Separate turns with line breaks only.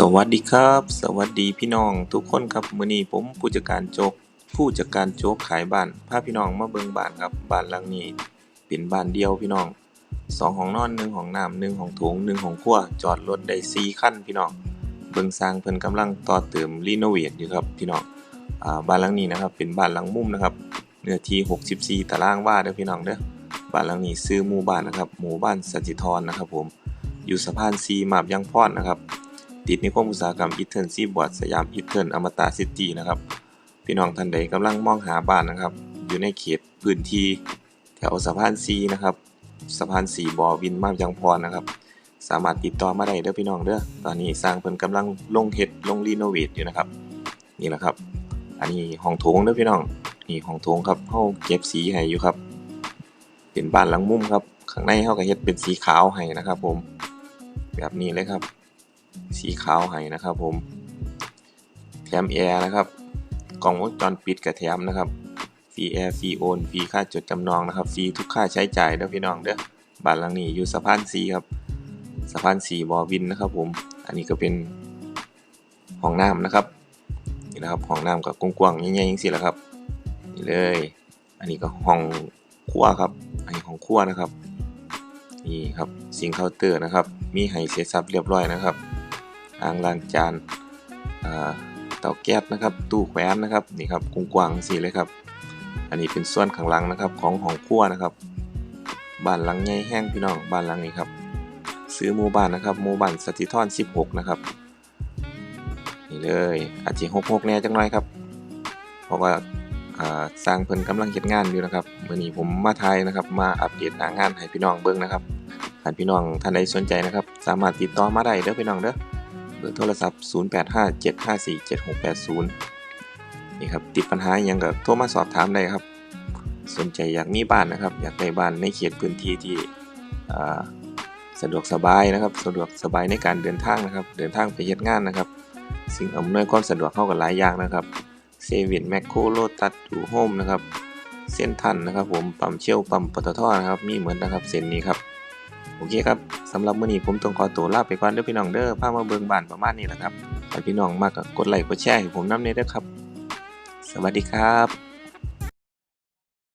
สวัสดีครับ สวัสดีพี่น้องทุกคนครับมื้อนี้ผมผู้จัดการโจกผู้จัดการโจกขายบ้านพาพี่น้องมาเบิ่งบ้านครับบ้านหลังนี้เป็นบ้านเดียวพี่น้องสองห้องนอนหนึ่งห้องน้ำหนึ่งห้องโถงหนึ่งห้องครัวจอดรถได้สี่คันพี่น้องเบิ่งสร้างเพิ่นกำลังต่อเติมรีโนเวทอยู่ครับพี่น้องอ่าบ้านหลังนี้นะครับเป็นบ้านหลังมุมนะครับเนื้อที่ 64 ตารางวาเด้อพี่น้องเด้อบ้านหลังนี้ซื้อหมู่บ้านนะครับหมู่บ้านสัจจิธรนะครับผมอยู่สะพานซีมาบยังพรนะครับ ติดนิคมอุตสาหกรรมอีเทิร์นซีบอร์ดสยามอีเทิร์นอมตะซิตี้นะครับ พี่น้องท่านใดกำลังมองหาบ้านนะครับ อยู่ในเขตพื้นที่แถวสะพานซีนะครับสะพานสีบอวินมาบยังพรนะครับ สามารถติดต่อมาได้เด้อพี่น้องเด้อตอนนี้สร้างเพิ่นกำลังลงเฮ็ดลงรีโนเวทอยู่นะครับนี่แหละครับ อันนี้ห้องโถงเด้อพี่น้องนี่ห้องโถงครับเฮาเก็บสีให้อยู่ครับเป็นบ้านหลังมุมครับ ข้างในเฮาก็เฮ็ดเป็นสีขาวให้นะครับ ผม แบบนี้เลยครับ สีขาวให้นะครับผมแถมแอร์นะครับกล่องวงจรปิดกับแถมนะครับฟรีแอร์ฟรีโอนฟรีค่าจดจำนองนะครับฟรีทุกค่าใช้จ่ายเด้อพี่น้องเด้อบ้านหลังนี้อยู่สะพานสีครับสะพานสีบอวินนะครับผมอันนี้ก็เป็นห้องน้ำนะครับนี่นะครับห้องน้ำกับกว้างๆใหญ่ๆอย่างสิละครับนี่เลย อันนี้ก็ห้องครัวครับอันนี้ห้องครัวนะครับนี่ครับซิงเคาน์เตอร์นะครับ มีให้เสร็จสับเรียบร้อยนะครับ อ่างล้างจานเตาแก๊สนะครับ ตู้แขวนนะครับนี่ครับกว้างๆสีเลยครับ อันนี้เป็นส่วนข้างหลังนะครับของห้องครัวนะครับบ้านหลังใหญ่แห้งพี่น้องบ้านหลังนี้ครับ ซื้อหมู่บ้านนะครับหมู่บ้านสถิธร16 นะครับนี่เลยอาจจะ66แน่จังหน่อยครับ เพราะว่าสร้างเพิ่นกำลังเฮ็ดงานอยู่นะครับมื้อนี้ผมมาถ่ายนะครับ มาอัปเดตหน้างานให้พี่น้องเบิ่งนะครับท่านพี่น้องท่านใดสนใจนะครับ สามารถติดต่อมาได้เด้อพี่น้องเด้อ อร์โทรศัพท์ 0857547680 นี่ครับ ติดปัญหาอหยังก็โทรมาสอบถามได้ครับ สนใจอยากมีบ้านนะครับ อยากได้บ้านในเขตพื้นที่ที่สะดวกสบายนะครับ สะดวกสบายในการเดินทางนะครับ เดินทางไปเฮ็ดงานนะครับ สิ่งอำนวยความสะดวกเข้ากันหลายอย่างนะครับเซเว่นแมคโครโลตัสดูโฮมนะครับ เส้นทันนะครับ ผม ปั๊มเชลปั๊มปตทนะครับ มีเหมือนนะครับ เส้นนี้ครับ โอเคครับสำหรับมื้อนี้ผมต้องขอตัวลาไปก่อนเด้อพี่น้องเด้อพามาเบิ่งบ้านประมาณนี้แหละครับถ้าพี่น้องมากก็กดไลค์กดแชร์ให้ผมนำเด้อครับ สวัสดีครับ